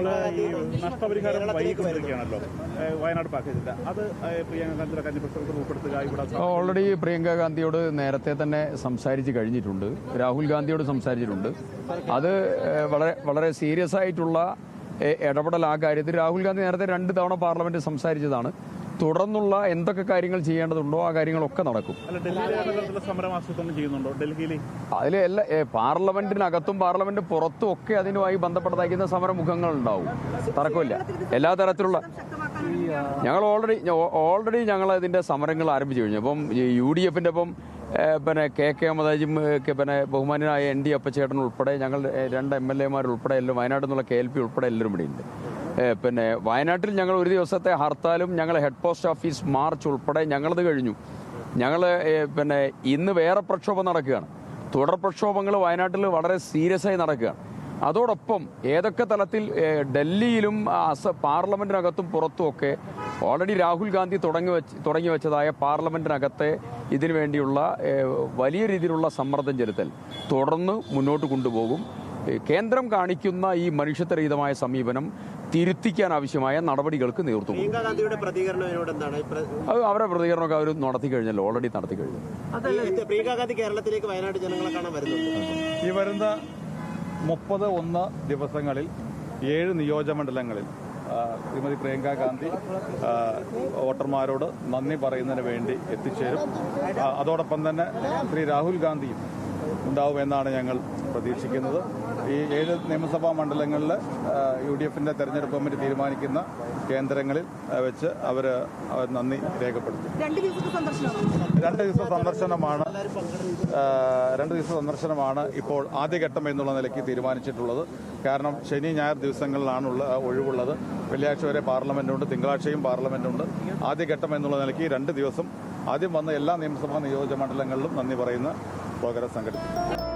നമ്മുടെ ഈ നഷ്ടപരിഹാരം വൈകിക്കൊണ്ടിരിക്കുകയാണല്ലോ. വയനാട് പാക്കേജിന്റെ. അത് പ്രിയങ്ക ഗാന്ധിയുടെ കന്യപ്രസവത്തിൽ ഉൾപ്പെടുത്തുക. ഇവിടെ ഓൾറെഡി പ്രിയങ്ക ഗാന്ധിയോട് നേരത്തെ തന്നെ സംസാരിച്ച് കഴിഞ്ഞിട്ടുണ്ട്. രാഹുൽ ഗാന്ധിയോട് സംസാരിച്ചിട്ടുണ്ട്. അത് വളരെ വളരെ സീരിയസ് ആയിട്ടുള്ള ഇടപെടൽ ആ കാര്യത്തിൽ രാഹുൽ ഗാന്ധി നേരത്തെ രണ്ട് തവണ പാർലമെന്റ് സംസാരിച്ചതാണ്. തുടർന്നുള്ള എന്തൊക്കെ കാര്യങ്ങൾ ചെയ്യേണ്ടതുണ്ടോ ആ കാര്യങ്ങളൊക്കെ നടക്കും. അതിൽ എല്ലാ പാർലമെന്റിനകത്തും പാർലമെന്റ് പുറത്തും ഒക്കെ അതിനുമായി ബന്ധപ്പെട്ടതായിരിക്കുന്ന സമരമുഖങ്ങൾ ഉണ്ടാവും. തർക്കമില്ല. എല്ലാ തരത്തിലുള്ള ഞങ്ങൾ ഓൾറെഡി ഓൾറെഡി ഞങ്ങൾ ഇതിന്റെ സമരങ്ങൾ ആരംഭിച്ചു കഴിഞ്ഞു. അപ്പം യു ഡി എഫിന്റെ ഒപ്പം പിന്നെ കെ കെ അമതാജും പിന്നെ ബഹുമാനായ എൻ ഡി അപ്പച്ചേട്ടൻ ഉൾപ്പെടെ ഞങ്ങൾ രണ്ട് എം എൽ എമാർ ഉൾപ്പെടെ എല്ലാം വയനാട്ടിൽ നിന്നുള്ള കെ എൽ പി ഉൾപ്പെടെ എല്ലാവരും ഇവിടെ ഉണ്ട്. ഏഹ്, പിന്നെ വയനാട്ടിൽ ഞങ്ങൾ ഒരു ദിവസത്തെ ഹർത്താലും ഞങ്ങൾ ഹെഡ് പോസ്റ്റ് ഓഫീസ് മാർച്ച് ഉൾപ്പെടെ ഞങ്ങളത് കഴിഞ്ഞു. ഞങ്ങൾ പിന്നെ ഇന്ന് വേറെ പ്രക്ഷോഭം നടക്കുകയാണ്. തുടർ പ്രക്ഷോഭങ്ങൾ വയനാട്ടിൽ വളരെ സീരിയസ് ആയി നടക്കുകയാണ്. അതോടൊപ്പം ഏതൊക്കെ തലത്തിൽ ഡൽഹിയിലും അസ പാർലമെന്റിനകത്തും പുറത്തുമൊക്കെ ഓൾറെഡി രാഹുൽ ഗാന്ധി തുടങ്ങി വെച്ച് തുടങ്ങി വെച്ചതായ പാർലമെന്റിനകത്തെ ഇതിനു വേണ്ടിയുള്ള വലിയ രീതിയിലുള്ള സമ്മർദ്ദം ചെലുത്തൽ തുടർന്ന് മുന്നോട്ട് കൊണ്ടുപോകും. കേന്ദ്രം കാണിക്കുന്ന ഈ മനുഷ്യത്വരഹിതമായ സമീപനം തിരുത്തിക്കാൻ ആവശ്യമായ നടപടികൾക്ക് നേതൃത്വം അത് അവരുടെ പ്രതികരണമൊക്കെ അവർ നടത്തി കഴിഞ്ഞല്ലോ ഓൾറെഡി നടത്തി കഴിഞ്ഞു. ഈ കേരളത്തിലേക്ക് വയനാട് ജനങ്ങളെ കാണാൻ വരുന്നുണ്ട്. ഈ വരുന്ന മുപ്പത് ഒന്ന് ദിവസങ്ങളിൽ ഏഴ് നിയോജകമണ്ഡലങ്ങളിൽ ശ്രീമതി പ്രിയങ്ക ഗാന്ധി വോട്ടർമാരോട് നന്ദി പറയുന്നതിന് വേണ്ടി എത്തിച്ചേരും. അതോടൊപ്പം തന്നെ ശ്രീ രാഹുൽ ഗാന്ധിയും ഉണ്ടാവുമെന്നാണ് ഞങ്ങൾ പ്രതീക്ഷിക്കുന്നത്. ഈ ഏഴ് നിയമസഭാ മണ്ഡലങ്ങളിൽ യു ഡി എഫിന്റെ തെരഞ്ഞെടുപ്പ് കമ്മിറ്റി തീരുമാനിക്കുന്ന കേന്ദ്രങ്ങളിൽ വെച്ച് അവർ നന്ദി രേഖപ്പെടുത്തി. രണ്ട് ദിവസത്തെ സന്ദർശനമാണ് രണ്ട് ദിവസ സന്ദർശനമാണ് രണ്ട് ദിവസ സന്ദർശനമാണ് ഇപ്പോൾ ആദ്യഘട്ടം എന്നുള്ള നിലയ്ക്ക് തീരുമാനിച്ചിട്ടുള്ളത്. കാരണം ശനി ഞായർ ദിവസങ്ങളിലാണുള്ള ഒഴിവുള്ളത്. വെള്ളിയാഴ്ച വരെ പാർലമെന്റുണ്ട് തിങ്കളാഴ്ചയും പാർലമെന്റുണ്ട്. ആദ്യഘട്ടം എന്നുള്ള നിലയ്ക്ക് രണ്ട് ദിവസം ആദ്യം വന്ന എല്ലാ നിയമസഭാ നിയോജക മണ്ഡലങ്ങളിലും നന്ദി പറയുന്ന പ്രോഗ്രാം സംഘടിപ്പിക്കും